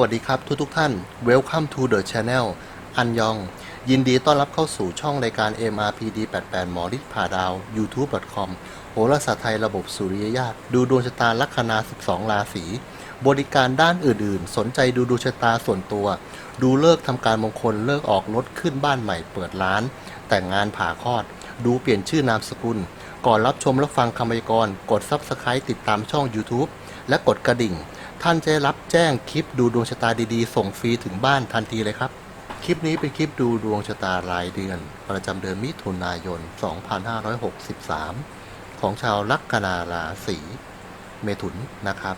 วัสดีครับทุกทุกท่าน Welcome to the channel อันยอง ยินดีต้อนรับเข้าสู่ช่องรายการ MRPD 88หมอฤทธิ์ผ่าดาว youtube.com โหราศาสตร์ไทยระบบสุริยญาตดูดวงชะตาลัคนา 12 ราศี บริการด้านอื่นๆ สนใจดูดวงชะตาส่วนตัว ดูเลิกทำการมงคลเลิกออกรถขึ้นบ้านใหม่เปิดร้าน แต่งงานผ่าคลอด ดูเปลี่ยนชื่อนามสกุล ก่อนรับชมและฟังคำพยากรณ์กด Subscribe ติดตามช่อง YouTube และกดกระดิ่ง ท่านจะได้รับแจ้งคลิปดูดวงชะตาดีๆ ส่งฟรีถึงบ้านทันทีเลยครับ คลิปนี้เป็นคลิปดูดวงชะตารายเดือน ประจำเดือนมิถุนายน 2563 ของชาวลัคนาราศีเมถุนนะครับ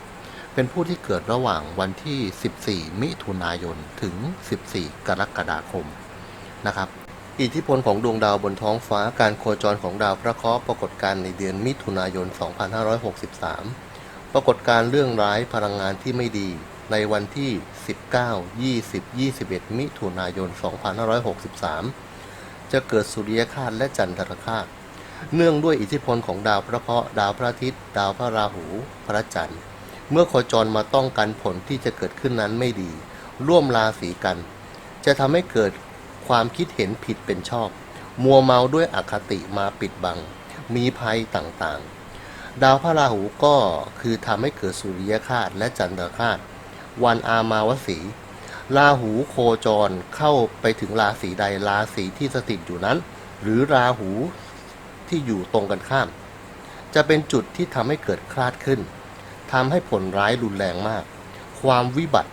เป็นผู้ที่เกิดระหว่างวันที่ 14 มิถุนายน ถึง 14 กรกฎาคมนะครับอิทธิพลของดวงดาวบนท้องฟ้าการโคจรของดาวพระเคราะห์ปรากฏการณ์ในเดือนมิถุนายน 2563 ปรากฏการเรื่องร้ายพลังงานที่ไม่ดี ในวันที่ 19 20 21 มิถุนายน 2563 จะเกิดสุริยคาสและจันทรคาสเนื่องด้วยอิทธิพลของดาวพระเคราะห์ดาวพระอาทิตย์ ดาวพระราหู พระจันทร์ เมื่อโคจรมาต้องกันผลที่จะเกิดขึ้นนั้นไม่ดี ร่วมราศีกัน จะทำให้เกิดความคิดเห็นผิดเป็นชอบ มัวเมาด้วยอคติมาปิดบัง มีภัยต่างๆ ดาวพระราหูก็คือทำให้เกิดสุริยคาสและจันทรคาสวันอามาวสีราหูโคจรเข้าไปถึงราศีใดราศีที่สถิตอยู่นั้น หรือราหูที่อยู่ตรงกันข้าม จะเป็นจุดที่ทำให้เกิดคลาดขึ้นทำให้ผลร้ายรุนแรงมาก ความวิบัติ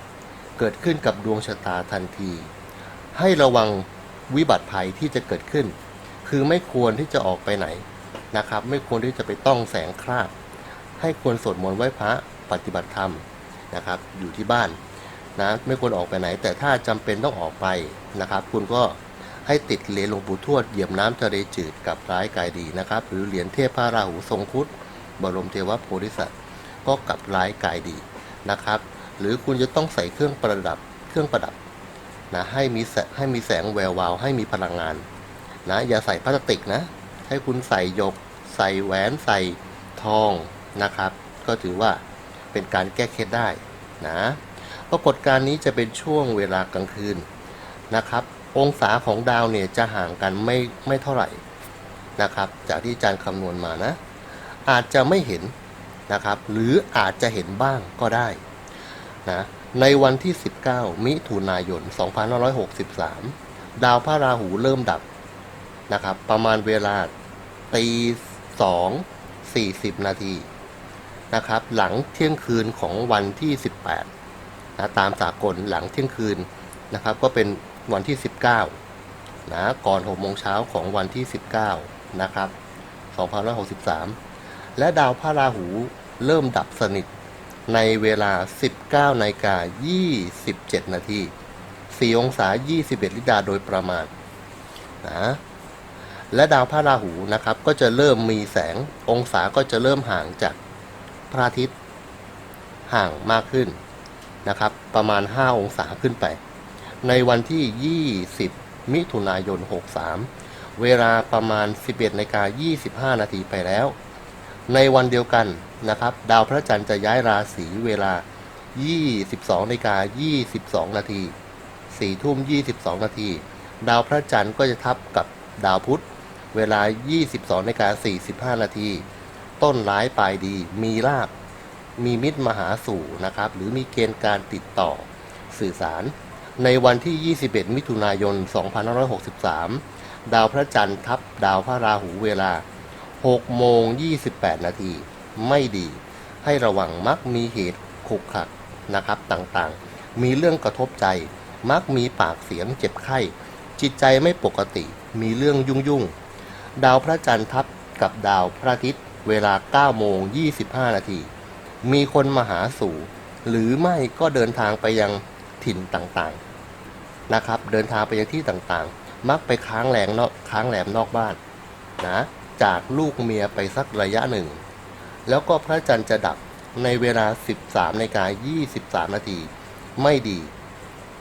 เกิดขึ้นกับดวงชะตาทันที ให้ระวังวิบัติภัยที่จะเกิดขึ้น คือไม่ควรที่จะออกไปไหน นะครับ ไม่ควรที่จะไปต้องแสงคราดให้ควรสวดมนต์ไหว้พระปฏิบัติธรรมนะครับ อยู่ที่บ้านนะไม่ควรออกไปไหน แต่ถ้าจำเป็นต้องออกไปนะครับ คุณก็ให้ติดเหรียญหลวงปู่ทวดเหยียบน้ำทะเลจืดกับร้ายกายดีนะครับ หรือเหรียญเทพพระราหูทรงคุดบรมเทวโพธิสัตว์ก็กับร้ายกายดีนะครับ หรือคุณจะต้องใส่เครื่องประดับเครื่องประดับนะให้มีให้มีแสงแวววาวให้มีพลังงานนะอย่าใส่พลาสติกนะ ให้คุณใส่หยก ใส่แหวนใส่ทองนะครับ ก็ถือว่าเป็นการแก้เคล็ดได้นะปรากฏการณ์นี้จะเป็นช่วงเวลากลางคืนนะครับ องศาของดาวเนี่ยจะห่างกันไม่ไม่เท่าไหร่นะครับ จากที่อาจารย์คำนวณมานะ อาจจะไม่เห็นนะครับ หรืออาจจะเห็นบ้างก็ได้นะในวันที่ 19 มิถุนายน 2563 ดาวพระราหูเริ่มดับ นะครับ ประมาณเวลาตีสองสี่สิบนาทีนะครับ หลังเที่ยงคืนของวันที่18นะตามสากลหลังเที่ยงคืนนะครับ ก็เป็นวันที่19นะก่อน6โมงเช้าของวันที่19นะครับ2563และดาวพระราหูเริ่มดับสนิทในเวลา 19นาฬิกา27 นาที4องศา 21 ลิดาโดยประมาณนะ และดาวพระราหูนะครับ ก็จะเริ่มมีแสงองศาก็จะเริ่มห่างจากพระอาทิตย์ห่างมากขึ้นนะครับ ประมาณ 5 องศาขึ้นไป ในวันที่ 20 มิถุนายน 63 เวลาประมาณ 11นาฬิกา25 นาทีไปแล้ว ในวันเดียวกันนะครับ ดาวพระจันทร์จะย้ายราศีเวลา 22นาฬิกา22 นาที4ทุ่ม 22 นาที ดาวพระจันทร์ก็จะทับกับดาวพุธ เวลา 22นาฬิกา45 นาที ต้นร้ายปลายดี มีลาบ มีมิตรมหาสู่นะครับ หรือมีเกณฑ์การติดต่อสื่อสาร ในวันที่ 21 มิถุนายน 2563 ดาวพระจันทร์ทับดาวพระราหูเวลา 6 โมง 28 นาที ไม่ดี ให้ระวังมักมีเหตุขุกขักนะครับต่างๆ มีเรื่องกระทบใจ มักมีปากเสียงเจ็บไข้ จิตใจไม่ปกติ มีเรื่องยุ่งยุ่ง ดาวพระจันทร์ทับกับดาวพระอาทิตย์เวลา9โมง25 นาที มีคนมาหาสู่ หรือไม่ก็เดินทางไปยังถิ่นต่างๆนะครับ เดินทางไปยังที่ต่างๆ มักไปค้างแรงนอกค้างแหลมนอกบ้านนะจากลูกเมียไปสักระยะหนึ่ง แล้วก็พระจันทร์จะดับในเวลา 13นาฬิกา23 นาที ไม่ดี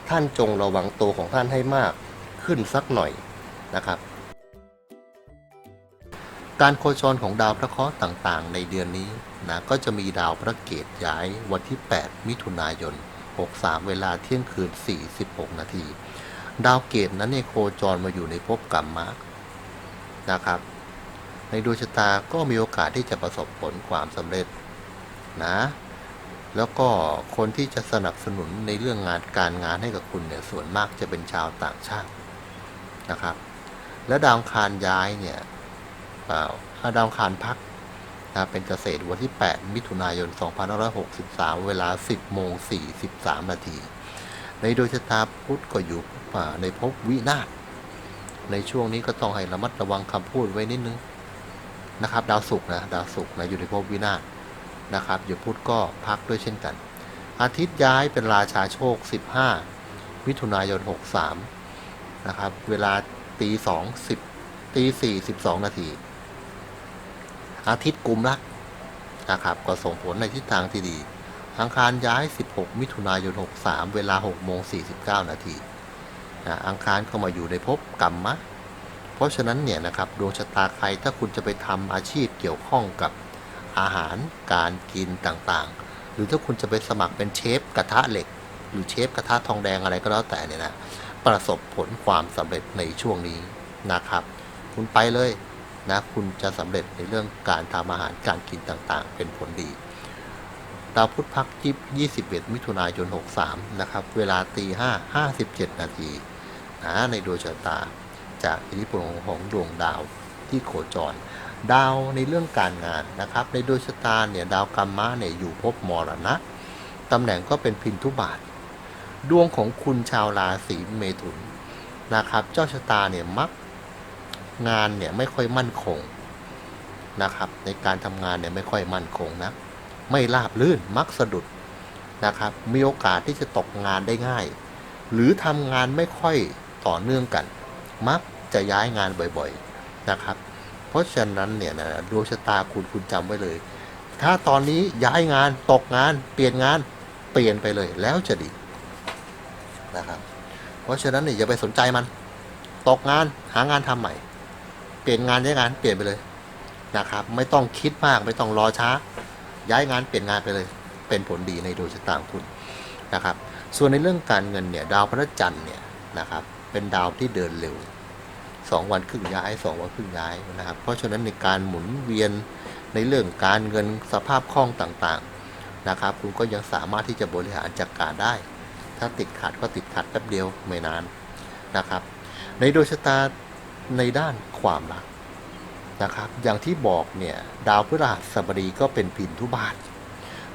ท่านจงระวังตัวของท่านให้มากขึ้นสักหน่อยนะครับ การโคจรของดาวพระเคราะห์ต่างๆ ในเดือนนี้นะก็จะมีดาวพระเกตย้ายวันที่ 8 มิถุนายน 63 เวลาเที่ยงคืน 46 นาที ดาวเกตนั้นเนี่ยโคจรมาอยู่ในภพกรรมะนะครับ ในดวงชะตาก็มีโอกาสที่จะประสบผลความสำเร็จนะ แล้วก็คนที่จะสนับสนุนในเรื่องงานการงานให้กับคุณเนี่ยส่วนมากจะเป็นชาวต่างชาตินะครับ และดาวคารย้ายเนี่ย เปล่าถ้าดาวอังคารพักนะเป็นเกษตรวันที่ 8 มิถุนายน 2563 เวลา 10 โมง 43 นาที ในดวงชะตาพุธก็อยู่ในภพวินาศในช่วงนี้ก็ต้องให้ระมัดระวังคำพูดไว้นิดนึงนะครับ ดาวศุกร์นะดาวศุกร์นะอยู่ในภพวินาศนะครับอยู่พุธก็พักด้วยเช่นกัน อาทิตย์ย้ายเป็นราชาโชค 15 มิถุนายน 63 นะครับ เวลาตีสองสิบตีสี่สิบสองนาที อาทิตย์กลุ่มรักนะครับก็ส่งผลในทิศทางที่ดีอังคารย้าย 16 มิถุนายน 63 เวลา6โมง49 นาทีนะอังคารเข้ามาอยู่ในภพกรรมะ เพราะฉะนั้นเนี่ยนะครับดวงชะตาใครถ้าคุณจะไปทำอาชีพเกี่ยวข้องกับอาหารการกินต่างๆ หรือถ้าคุณจะไปสมัครเป็นเชฟกระทะเหล็ก หรือเชฟกระทะทองแดงอะไรก็แล้วแต่เนี่ยนะประสบผลความสำเร็จในช่วงนี้นะครับ คุณไปเลย นะคุณจะสำเร็จในเรื่องการทำอาหารการกินต่างๆ เป็นผลดี ดาวพุธพักที่21 มิถุนายน 63 นะครับ เวลาตี5 57 นาทีนะในดวงชะตา จากอิทธิพลของดวงดาวที่โคจร ดาวในเรื่องการงานนะครับ ในดวงชะตาเนี่ยดาวกรรมะเนี่ยอยู่ภพมรณะตำแหน่งก็เป็นพินทุบาท ดวงของคุณชาวราศีเมถุนนะครับ เจ้าชะตาเนี่ยมัก งานเนี่ยไม่ค่อยมั่นคงนะครับ ในการทำงานเนี่ยไม่ค่อยมั่นคงนะ ไม่ราบลื่นมักสะดุดนะครับ มีโอกาสที่จะตกงานได้ง่าย หรือทำงานไม่ค่อยต่อเนื่องกัน มักจะย้ายงานบ่อยๆนะครับ เพราะฉะนั้นเนี่ยนะดวงชะตาคุณคุณจำไว้เลย ถ้าตอนนี้ย้ายงานตกงาน เปลี่ยนงานเปลี่ยนไปเลยแล้วจะดีนะครับ เพราะฉะนั้นเนี่ยอย่าไปสนใจมัน ตกงานหางานทำใหม่ เปลี่ยนงานย้ายงานเปลี่ยนไปเลยนะครับ ไม่ต้องคิดมากไม่ต้องรอช้า ย้ายงานเปลี่ยนงานไปเลย เป็นผลดีในดวงชะตาของคุณนะครับ ส่วนในเรื่องการเงินเนี่ยดาวพระจันทร์เนี่ยนะครับเป็นดาวที่เดินเร็วสองวันครึ่งย้ายสองวันครึ่งย้ายนะครับ เพราะฉะนั้นในการหมุนเวียนในเรื่องการเงินสภาพคล่องต่างๆนะครับ คุณก็ยังสามารถที่จะบริหารจัดการได้ ถ้าติดขัดก็ติดขัดแป๊บเดียวไม่นานนะครับ ในดวงชะตา ในด้านความรักนะครับ อย่างที่บอกเนี่ยดาวพฤหัสบดีก็เป็นพินทุบาท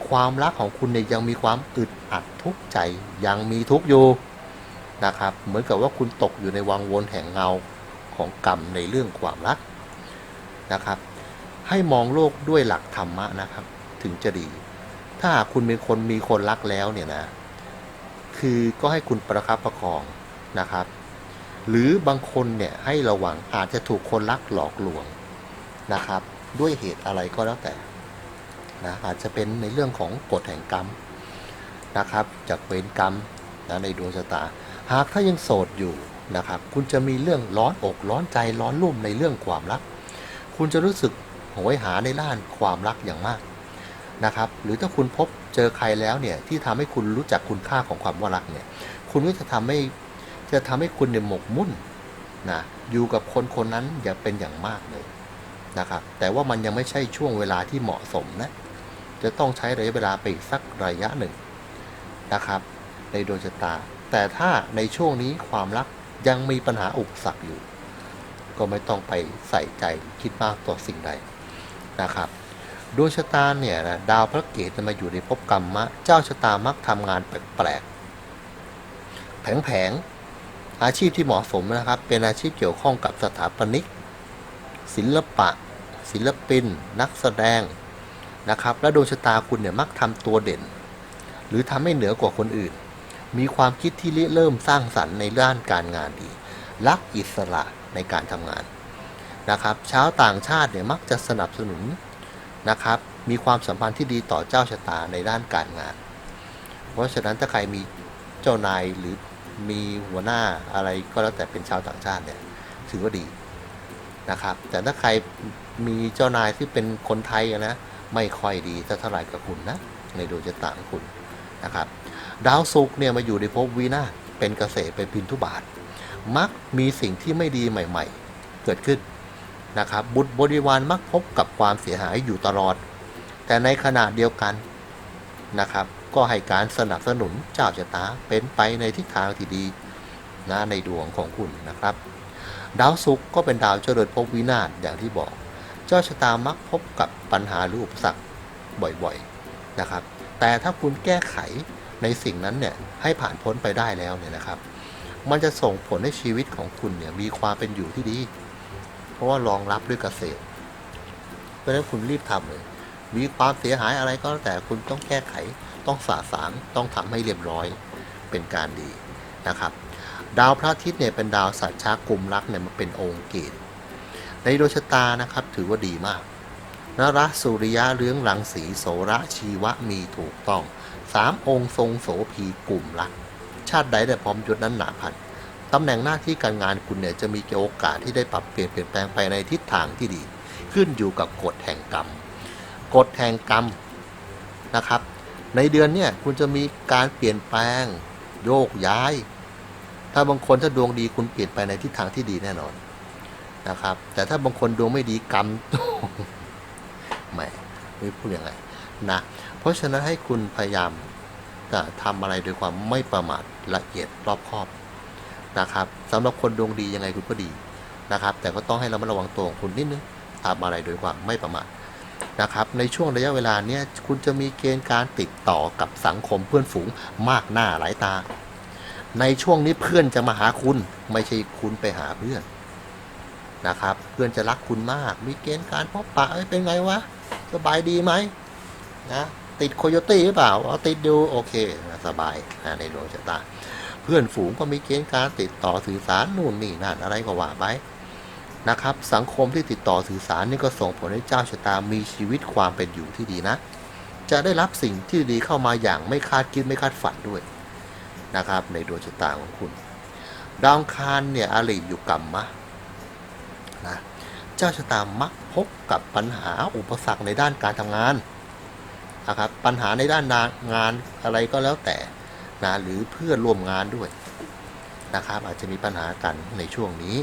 ความรักของคุณเนี่ยยังมีความอึดอัดทุกข์ใจยังมีทุกข์อยู่นะครับ เหมือนกับว่าคุณตกอยู่ในวังวนแห่งเงาของกรรมในเรื่องความรักนะครับ ให้มองโลกด้วยหลักธรรมะนะครับ ถึงจะดี ถ้าหากคุณเป็นคนมีคนรักแล้วเนี่ยนะ คือก็ให้คุณประคับประคองนะครับ หรือบางคนเนี่ยให้ระวังอาจจะถูกคนรักหลอกลวงนะครับ ด้วยเหตุอะไรก็แล้วแต่นะอาจจะเป็นในเรื่องของกฎแห่งกรรมนะครับจากเวรกรรมนะในดวงชะตา หากถ้ายังโสดอยู่นะครับ คุณจะมีเรื่องร้อนอกร้อนใจร้อนรุ่มในเรื่องความรัก คุณจะรู้สึกโหยหาในด้านความรักอย่างมากนะครับ หรือถ้าคุณพบเจอใครแล้วเนี่ยที่ทำให้คุณรู้จักคุณค่าของความว่ารักเนี่ย คุณก็จะทำให้ จะทำให้คุณเนี่ยหมกมุ่นนะอยู่กับคนคนนั้นอย่าเป็นอย่างมากเลยนะครับแต่ว่ามันยังไม่ใช่ช่วงเวลาที่เหมาะสมนะจะต้องใช้ระยะเวลาไปอีกสักระยะหนึ่งนะครับในดวงชะตา แต่ถ้าในช่วงนี้ความรักยังมีปัญหาอุปสรรคอยู่ ก็ไม่ต้องไปใส่ใจคิดมากต่อสิ่งใดนะครับดวงชะตาเนี่ยนะดาวพระเกตจะมาอยู่ในภพกรรมะ เจ้าชะตามักทำงานแปลกๆแผงๆ อาชีพที่เหมาะสมนะครับ เป็นอาชีพเกี่ยวข้องกับสถาปนิก ศิลปะ ศิลปิน นักแสดงนะครับ และดวงชะตาคุณเนี่ยมักทำตัวเด่น หรือทำให้เหนือกว่าคนอื่น มีความคิดที่เริ่มสร้างสรรค์ในด้านการงานดี รักอิสระในการทำงานนะครับชาวต่างชาติเนี่ยมักจะสนับสนุนนะครับ มีความสัมพันธ์ที่ดีต่อเจ้าชะตาในด้านการงาน เพราะฉะนั้นถ้าใครมีเจ้านายหรือ มีหัวหน้าอะไรก็แล้วแต่เป็นชาวต่างชาติเนี่ยถือว่าดีนะครับ แต่ถ้าใครมีเจ้านายที่เป็นคนไทยนะไม่ค่อยดีสักเท่าไหร่กับคุณนะในดวงชะตาของคุณนะครับ ดาวศุกร์เนี่ยมาอยู่ในภพวินาเป็นเกษตรเป็นพินทุบาท มักมีสิ่งที่ไม่ดีใหม่ ๆ เกิดขึ้นนะครับ บุตรบริวารมักพบกับความเสียหายอยู่ตลอด แต่ในขณะเดียวกันนะครับ ก็ให้การสนับสนุนเจ้าชะตาเป็นไปในทิศทางที่ดีนะในดวงของคุณนะครับ ดาวศุกร์ก็เป็นดาวเจริญภพวินาศอย่างที่บอก เจ้าชะตามักพบกับปัญหาหรืออุปสรรคบ่อยๆนะครับ แต่ถ้าคุณแก้ไขในสิ่งนั้นเนี่ยให้ผ่านพ้นไปได้แล้วเนี่ยนะครับ มันจะส่งผลให้ชีวิตของคุณเนี่ยมีความเป็นอยู่ที่ดี เพราะว่ารองรับด้วยเกษตร เพราะฉะนั้นคุณรีบทำเลย มีความเสียหายอะไรก็แล้วแต่คุณต้องแก้ไข ต้องสาสางต้องทำให้เรียบร้อยเป็นการดีนะครับ ดาวพระอาทิตย์เนี่ยเป็นดาวสัตว์ชากลุ่มรักเนี่ยมันเป็นองค์เกตในดวงชะตานะครับถือว่าดีมากนรสุริยะเรืองรังสีโสระชีวะมีถูกต้องสามองค์ทรงโสภีกลุ่มรัก ชาติใดได้พร้อมยศนั้นหนาพันตำแหน่งหน้าที่การงานคุณเนี่ยจะมีโอกาสที่ได้ปรับเปลี่ยนเปลี่ยนแปลงไปในทิศทางที่ดี ขึ้นอยู่กับกฎแห่งกรรม กฎแห่งกรรมนะครับ ในเดือนเนี่ยคุณจะมีการเปลี่ยนแปลง โยกย้าย ถ้าบางคนถ้าดวงดีคุณเปลี่ยนไปในทิศทางที่ดีแน่นอนนะครับ แต่ถ้าบางคนดวงไม่ดีกรรมแหมไม่พูดยังไงนะเพราะฉะนั้นให้คุณพยายามจะทำอะไรโดยความไม่ประมาทละเอียดรอบคอบนะครับสำหรับคนดวงดียังไงคุณก็ดีนะครับ แต่ก็ต้องให้เรามาระวังตัวของคุณนิดนึงทำอะไรโดยความไม่ประมาท นะครับในช่วงระยะเวลาเนี้ยคุณจะมีเกณฑ์การติดต่อกับสังคมเพื่อนฝูงมากหน้าหลายตา ในช่วงนี้เพื่อนจะมาหาคุณไม่ใช่คุณไปหาเพื่อนนะครับ เพื่อนจะรักคุณมาก มีเกณฑ์การพบปะเเป็นไงวะสบายดีไหมนะติดโคโยตี้หรือเปล่าเอาติดดูโอเคสบายนะในดวงชะตา เพื่อนฝูงก็มีเกณฑ์การติดต่อสื่อสารนู่นนี่นั่นอะไรก็ว่าไป นะครับ สังคมที่ติดต่อสื่อสารนี่ก็ส่งผลให้เจ้าชะตามีชีวิตความเป็นอยู่ที่ดีนะ จะได้รับสิ่งที่ดีเข้ามาอย่างไม่คาดคิดไม่คาดฝันด้วยนะครับ ในดวงชะตาของคุณ ดาวคารเนี่ยอาริอยู่กรรมมะนะเจ้าชะตามักพบกับปัญหาอุปสรรคในด้านการทำงานนะครับปัญหาในด้านงานอะไรก็แล้วแต่นะหรือเพื่อนร่วมงานด้วยนะครับอาจจะมีปัญหากันในช่วงนี้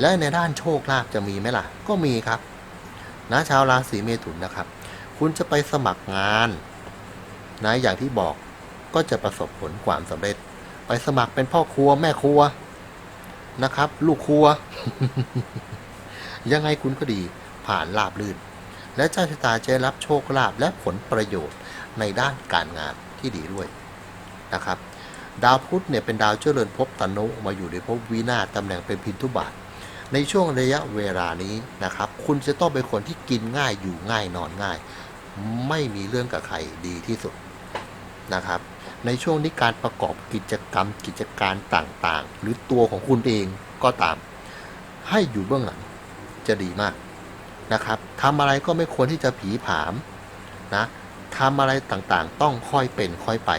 และในด้านโชคลาภจะมีไหมล่ะ ก็มีครับนะชาวราศีเมถุนนะครับ คุณจะไปสมัครงานนะอย่างที่บอกก็จะประสบผลความสำเร็จ ไปสมัครเป็นพ่อครัวแม่ครัวนะครับ ลูกครัว ยังไงคุณก็ดีผ่านราบลื่น และเจ้าชะตาจะได้รับโชคลาภและผลประโยชน์ในด้านการงานที่ดีด้วยนะครับ ดาวพุธเนี่ยเป็นดาวเจริญภพตนุมาอยู่ในภพวินาศตำแหน่งเป็นพินทุบาท ในช่วงระยะเวลานี้นะครับ คุณจะต้องเป็นคนที่กินง่ายอยู่ง่ายนอนง่าย ไม่มีเรื่องกับใครดีที่สุดนะครับ ในช่วงนี้การประกอบกิจกรรมกิจการต่างๆ หรือตัวของคุณเองก็ตาม ให้อยู่เบื้องหลังจะดีมากนะครับทำอะไรก็ไม่ควรที่จะผีผามนะทำอะไรต่างๆ ต้องค่อยเป็นค่อยไป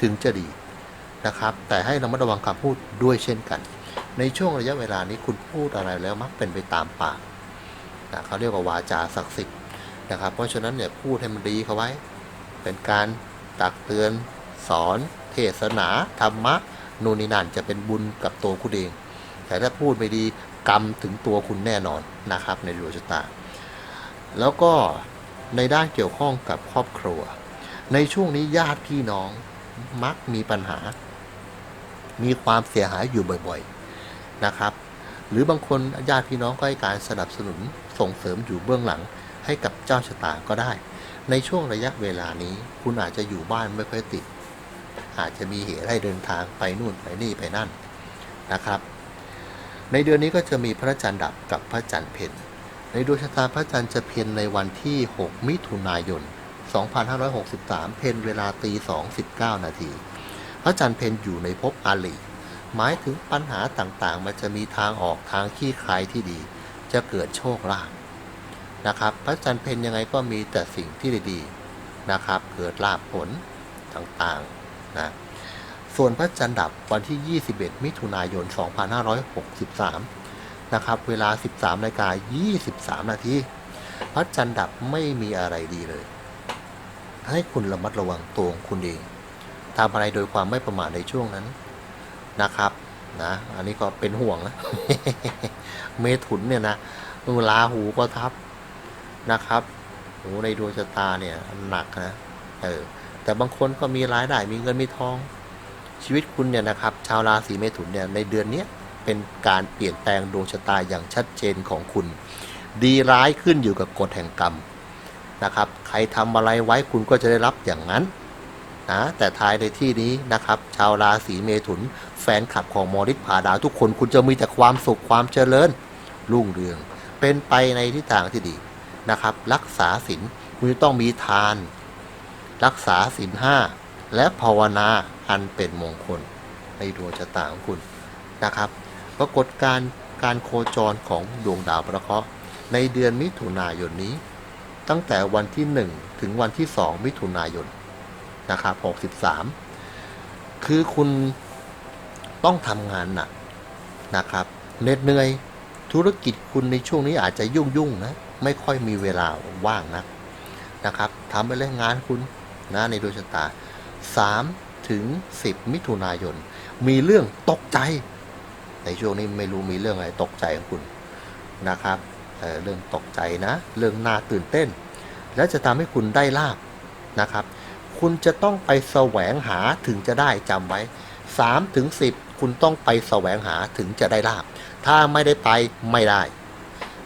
ถึงจะดีนะครับ แต่ให้ระมัดระวังคำพูดด้วยเช่นกัน ในช่วงระยะเวลานี้คุณพูดอะไรแล้วมักเป็นไปตามปากนะเขาเรียกว่าวาจาศักดิ์สิทธิ์นะครับ เพราะฉะนั้นเนี่ยพูดให้มันดีเขาไว้ เป็นการตักเตือนสอน เทศนาธรรมะนู่นนี่นั่นจะเป็นบุญกับตัวคุณเอง แต่ถ้าพูดไม่ดีกรรมถึงตัวคุณแน่นอนนะครับ ในดวงชะตา แล้วก็ในด้านเกี่ยวข้องกับครอบครัว ในช่วงนี้ญาติพี่น้องมักมีปัญหา มีความเสียหายอยู่บ่อยๆ นะครับ หรือบางคนญาติพี่น้องก็ให้การสนับสนุนส่งเสริมอยู่เบื้องหลังให้กับเจ้าชะตาก็ได้ ในช่วงระยะเวลานี้ คุณอาจจะอยู่บ้านไม่ค่อยติด อาจจะมีเหตุให้เดินทางไปนู่นไปนี่ไปนั่นนะครับ ในเดือนนี้ก็จะมีพระจันทร์ดับกับพระจันทร์เพ็ญในดวงชะตาพระจันทร์จะเพ็ญในวันที่ 6 มิถุนายน 2563 เพ็ญเวลาตี2 19 นาที พระจันทร์เพ็ญอยู่ในภพอาลี หมายถึงปัญหาต่างๆ มันจะมีทางออกทางขี้คลายที่ดี จะเกิดโชคลาภนะครับ พระจันทร์เพ็ญยังไงก็มีแต่สิ่งที่ดีๆนะครับ เกิดลาภผลต่างๆนะส่วนพระจันทร์ดับวันที่ 21 มิถุนายน 2563 นะครับ เวลา 13นาฬิกา23 นาทีพระจันทร์ดับไม่มีอะไรดีเลย ให้คุณระมัดระวังตัวของคุณเองทำอะไรโดยความไม่ประมาทในช่วงนั้น นะครับนะอันนี้ก็เป็นห่วงนะเมถุนเนี่ยนะเวลาหูก็ทับนะครับโหในดวงชะตาเนี่ยหนักนะเออแต่บางคนก็มีรายได้มีเงินมีทอง ชีวิตคุณเนี่ยนะครับ ชาวราศีเมถุนเนี่ยในเดือนนี้เป็นการเปลี่ยนแปลงดวงชะตาอย่างชัดเจนของคุณ ดีร้ายขึ้นอยู่กับกฎแห่งกรรมนะครับ ใครทำอะไรไว้คุณก็จะได้รับอย่างนั้น นะแต่ท้ายในที่นี้นะครับ ชาวราศีเมถุน แฟนคลับของมอริสผาดาวทุกคนคุณจะมีแต่ความสุขความเจริญ รุ่งเรือง เป็นไปในทิศทางที่ดีนะครับ รักษาศีลคุณจะต้องมีทาน รักษาศีลห้าและภาวนาอันเป็นมงคล ในดวงชะตาของคุณนะครับ ปรากฏการการโคจรของดวงดาวประเคราะห์ในเดือนมิถุนายนนี้ ตั้งแต่วันที่ 1 ถึงวันที่ 2 มิถุนายน นะครับ 63 คือคุณต้องทำงานหนักนะครับเหน็ดเหนื่อยธุรกิจคุณในช่วงนี้อาจจะยุ่งยุ่งๆนะไม่ค่อยมีเวลาว่างนะนะครับทำไปเลยงานคุณนะในดวงชะตา 3 ถึง 10 มิถุนายน มีเรื่องตกใจ ในช่วงนี้ไม่รู้มีเรื่องอะไรตกใจของคุณนะครับเเรื่องตกใจนะ เรื่องน่าตื่นเต้น และจะทำให้คุณได้ลาบนะครับ คุณจะต้องไปแสวงหาถึงจะได้จำไว้3ถึง10 คุณต้องไปแสวงหาถึงจะได้ลาบ ถ้าไม่ได้ไปไม่ได้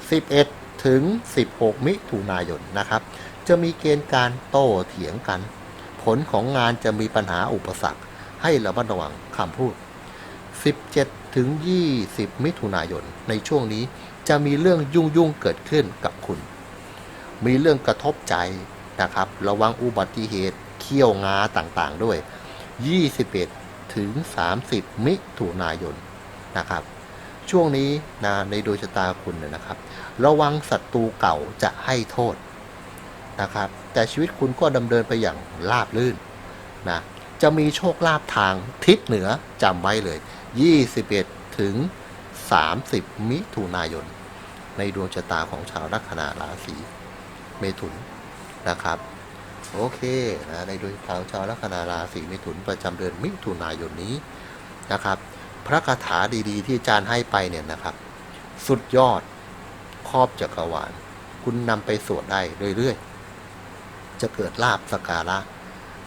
11 ถึง 16 มิถุนายนนะครับ จะมีเกณฑ์การโต้เถียงกัน ผลของงานจะมีปัญหาอุปสรรค ให้ระมัดระวังคำพูด 17 ถึง 20 มิถุนายน ในช่วงนี้จะมีเรื่องยุ่งยุ่งเกิดขึ้นกับคุณ มีเรื่องกระทบใจนะครับ ระวังอุบัติเหตุ เขี้ยวงาต่างๆด้วย 21 ถึง 30 มิถุนายนนะครับ ช่วงนี้นะในดวงชะตาคุณเนี่ยนะครับ ระวังศัตรูเก่าจะให้โทษนะครับ แต่ชีวิตคุณก็ดำเนินไปอย่างราบรื่นนะจะมีโชคลาภทางทิศเหนือจำไว้เลย 21 ถึง 30 มิถุนายน ในดวงชะตาของชาวลัคนาราศีเมถุนนะครับ โอเคนะในดวงชาของชาวลัคนาราศีเมถุนประจำเดือนมิถุนายนนี้นะครับ พระคาถาดีๆ ที่อาจารย์ให้ไปเนี่ยนะครับ สุดยอดครอบจักรวาล คุณนำไปสวดได้เรื่อยๆ จะเกิดลาบสการะ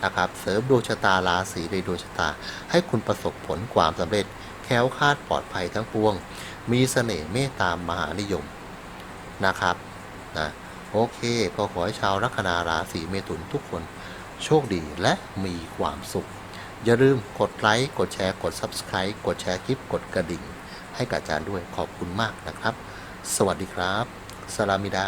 นะครับเสริมดวงชะตาราศีในดวงชะตา ให้คุณประสบผลความสำเร็จแค้วคาดปลอดภัยทั้งปวง มีเสน่ห์เมตตามหานิยมนะครับนะ โอเค ก็ขอให้ชาวลัคนาราศีเมถุนทุกคนโชคดีและมีความสุข อย่าลืมกดไลค์กดแชร์กด Subscribe กดแชร์คลิปกดกระดิ่ง ให้กับอาจารย์ด้วยขอบคุณมากนะครับ สวัสดีครับ สลามิดา